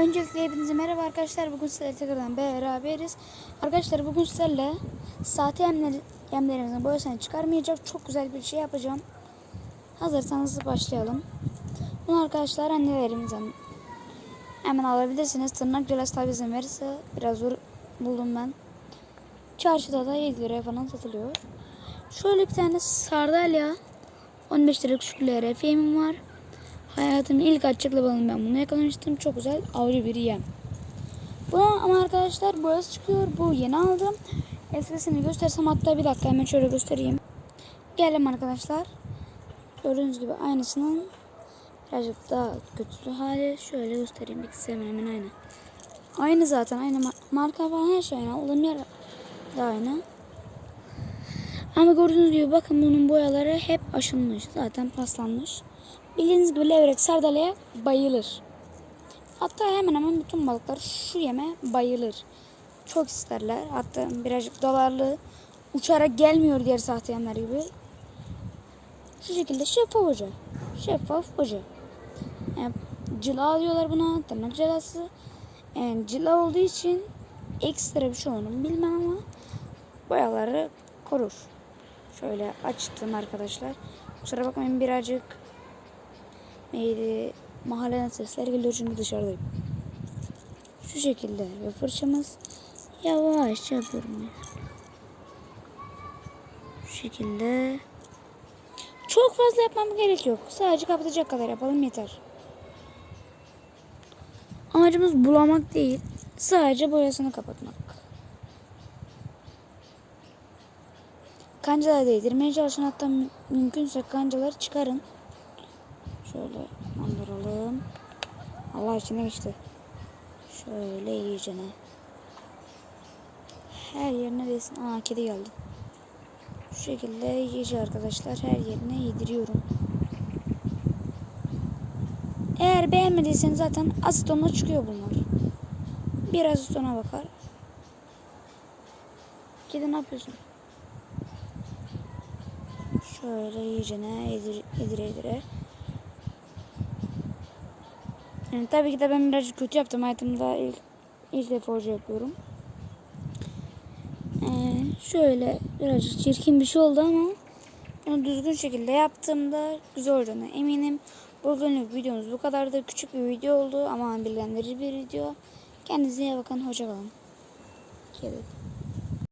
Öncelikle hepinize merhaba arkadaşlar. Bugün sizlerle tekrardan beraberiz. Arkadaşlar bugün sizlerle sahte yemler, yemlerimizin boyasını çıkarmayacak çok güzel bir şey yapacağım. Hazırsanız başlayalım. Bunu arkadaşlar annelerimizden hemen alabilirsiniz. Tırnak celası tabi izin verirse biraz zor buldum ben. Çarşıda da 7 liraya falan satılıyor. Şöyle bir tane sardalya 15 lira küçük RFM'im var. Hayatımın ilk açıklı balını ben bunu yakalamıştım. Çok güzel avcı bir yem. Buna ama arkadaşlar boyası çıkıyor. Bu yeni aldım. Eskisini göstersem hatta bir dakika hemen şöyle göstereyim. Geldim arkadaşlar. Gördüğünüz gibi aynısının birazcık daha kötü hali. Şöyle göstereyim. İkisi hemen hemen aynı. Aynı zaten. Aynı ma- marka falan her şey aynı. Olduğum yer de aynı. Ama gördüğünüz gibi bakın bunun boyaları hep aşınmış. Zaten paslanmış. Bildiğiniz gibi levrek sardalya bayılır. Hatta hemen hemen bütün balıklar şu yeme bayılır. Çok isterler. Hatta birazcık dolarlı uçarak gelmiyor diğer sahte yemler gibi. Şu şekilde şeffaf hoca. Şeffaf hoca. Yani cila diyorlar buna. Tırnak cilası. Yani cila olduğu için ekstra bir şey olduğunu bilmem ama boyaları korur. Şöyle açtım arkadaşlar. Kusura bakmayın birazcık neydi mahalleden sesler geliyor çünkü dışarıdayım. Şu şekilde ve fırçamız yavaşça yapıyorum. Şu şekilde. Çok fazla yapmam gerek yok. Sadece kapatacak kadar yapalım yeter. Amacımız bulamak değil. Sadece boyasını kapatmak. Kancaları değdirmeye çalışın. Hatta mü- mümkünse kancaları çıkarın. Şöyle bandıralım. Allah içine geçti. Şöyle iyicene. Her yerine değsin. Aa kedi geldi. Şu şekilde iyice arkadaşlar her yerine yediriyorum. Eğer beğenmediyseniz zaten asitonla çıkıyor bunlar. Bir asitona bakar. Kedi ne yapıyorsun? Şöyle iyicene yedir, yedire yedire. Yani tabii ki de ben birazcık kötü yaptım hayatımda ilk ilk defa hoca yapıyorum. Ee, şöyle birazcık çirkin bir şey oldu ama onu düzgün şekilde yaptığımda güzel olacağına eminim. Bugünlük videomuz bu kadardı. Küçük bir video oldu ama bilgilendirici bir video. Kendinize iyi bakın. Hoşça kalın. Kedi.